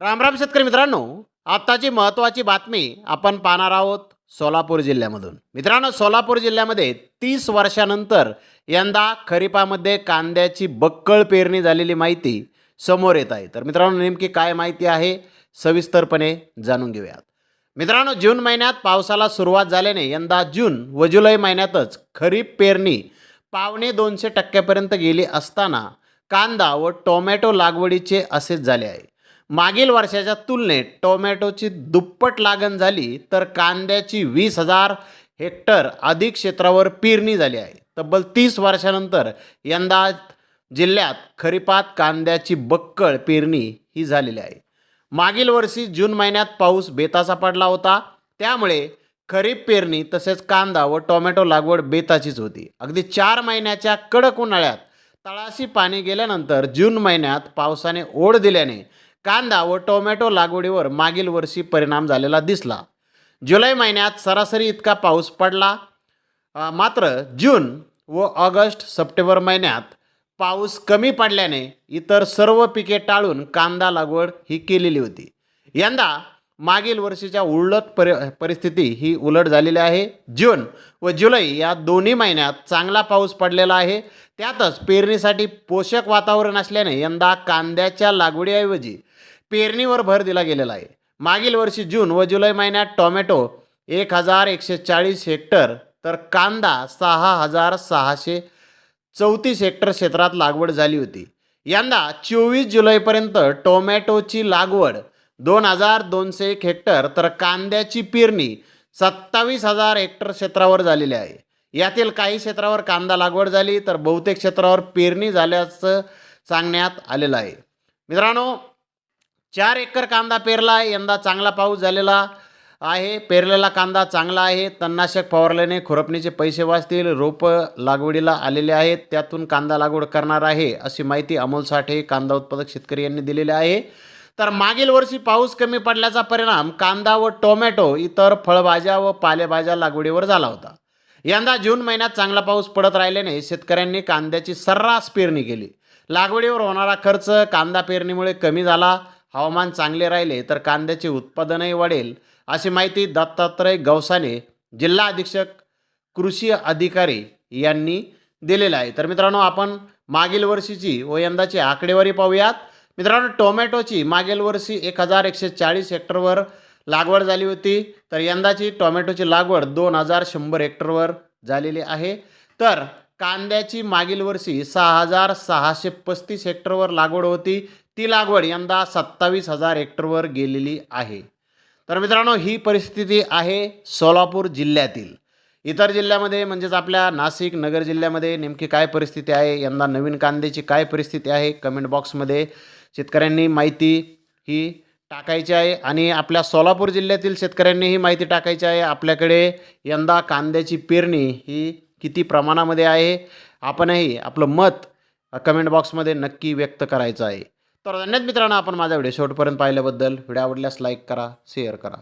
रामराम शेतकरी मित्रांनो आत्ताची महत्त्वाची बातमी आपण पाहणार आहोत सोलापूर जिल्ह्यामधून. मित्रांनो सोलापूर जिल्ह्यामध्ये तीस वर्षानंतर यंदा खरीपामध्ये कांद्याची बक्कळ पेरणी झालेली माहिती समोर येत आहे. तर मित्रांनो नेमकी काय माहिती आहे सविस्तरपणे जाणून घेऊयात. मित्रांनो जून महिन्यात पावसाला सुरुवात झाल्याने यंदा जून व जुलै महिन्यातच खरीप पेरणी पावणे दोनशे टक्क्यापर्यंत गेली असताना कांदा व टोमॅटो लागवडीचे असेच झाले आहे. मागील वर्षाच्या तुलनेत टोमॅटोची दुप्पट लागण झाली तर कांद्याची वीस हजार हेक्टर अधिक क्षेत्रावर पेरणी झाली आहे. तब्बल तीस वर्षानंतर यंदा जिल्ह्यात खरीपात कांद्याची बक्कळ पेरणी ही झालेली आहे. मागील वर्षी जून महिन्यात पाऊस बेताचा पडला होता त्यामुळे खरीप पेरणी तसेच कांदा व टोमॅटो लागवड बेताचीच होती. अगदी चार महिन्याच्या कडक उन्हाळ्यात तळाशी पाणी गेल्यानंतर जून महिन्यात पावसाने ओढ दिल्याने कांदा व टोमॅटो लागवडीवर मागील वर्षी परिणाम झालेला दिसला. जुलै महिन्यात सरासरी इतका पाऊस पडला. मात्र जून व ऑगस्ट सप्टेंबर महिन्यात पाऊस कमी पडल्याने इतर सर्व पिके टाळून कांदा लागवड ही केलेली होती. यंदा मागील वर्षीच्या उलट परि परिस्थिती ही उलट झालेली आहे. जून व जुलै या दोन्ही महिन्यात चांगला पाऊस पडलेला आहे. त्यातच पेरणीसाठी पोषक वातावरण असल्याने यंदा कांद्याच्या लागवडीऐवजी पेरणीवर भर दिला गेलेला आहे. मागील वर्षी जून व जुलै महिन्यात टोमॅटो एक हजार एकशे चाळीस हेक्टर तर कांदा सहा हजार सहाशे चौतीस हेक्टर क्षेत्रात लागवड झाली होती. यंदा चोवीस जुलैपर्यंत टोमॅटोची लागवड दोन हजार दोनशे एक हेक्टर तर कांद्याची पेरणी सत्तावीस हजार हेक्टर क्षेत्रावर झालेली आहे. यातील काही क्षेत्रावर कांदा लागवड झाली तर बहुतेक क्षेत्रावर पेरणी झाल्याचं सांगण्यात आलेलं आहे. मित्रांनो चार एकर कांदा पेरला आहे यंदा चांगला पाऊस झालेला आहे पेरलेला कांदा चांगला आहे तणनाशक फवारल्याने खुरपणीचे पैसे वाचतील रोपं लागवडीला आलेले आहेत त्यातून कांदा लागवड करणार आहे अशी माहिती अमोल साठे कांदा उत्पादक शेतकरी यांनी दिलेली आहे. तर मागील वर्षी पाऊस कमी पडल्याचा परिणाम कांदा व टोमॅटो इतर फळभाज्या व पालेभाज्या लागवडीवर झाला होता. यंदा जून महिन्यात चांगला पाऊस पडत राहिल्याने शेतकऱ्यांनी कांद्याची सर्रास पेरणी केली. लागवडीवर होणारा खर्च कांदा पेरणीमुळे कमी झाला. हवामान चांगले राहिले तर कांद्याचे उत्पादनही वाढेल अशी माहिती दत्तात्रय गवसाने जिल्हा अधीक्षक कृषी अधिकारी यांनी दिलेलं आहे. तर मित्रांनो आपण मागील वर्षीची व यंदाची आकडेवारी पाहूयात. मित्रांनो टोमॅटोची मागील वर्षी एक हजार एकशे चाळीस हेक्टरवर लागवड झाली होती. तर यंदाची टोमॅटोची लागवड दोन हजार शंभर हेक्टरवर झालेली आहे. तर कांद्याची मागील वर्षी सहा हजार सहाशे पस्तीस हेक्टरवर लागवड होती. ती लागवड यंदा सत्तावीस हजार हेक्टरवर गेलेली आहे. तर मित्रांनो ही परिस्थिती आहे सोलापूर जिल्ह्यातील. इतर जिल्ह्यामध्ये म्हणजेच आपल्या नाशिक नगर जिल्ह्यामध्ये नेमकी काय परिस्थिती आहे? यंदा नवीन कांद्याची काय परिस्थिती आहे? कमेंट बॉक्समध्ये शेतकऱ्यांनी माहिती ही टाकायची आहे आणि आपल्या सोलापूर जिल्ह्यातील शेतकऱ्यांनी ही माहिती टाकायची आहे. आपल्याकडे यंदा कांद्याची पेरणी ही किती प्रमाणामध्ये आहे? आपणही आपलं मत कमेंट बॉक्समध्ये नक्की व्यक्त करायचं आहे. तर धन्यवाद मित्रांनो आपण माझा व्हिडिओ शेवटपर्यंत पाहिल्याबद्दल. व्हिडिओ आवडल्यास लाईक करा शेअर करा.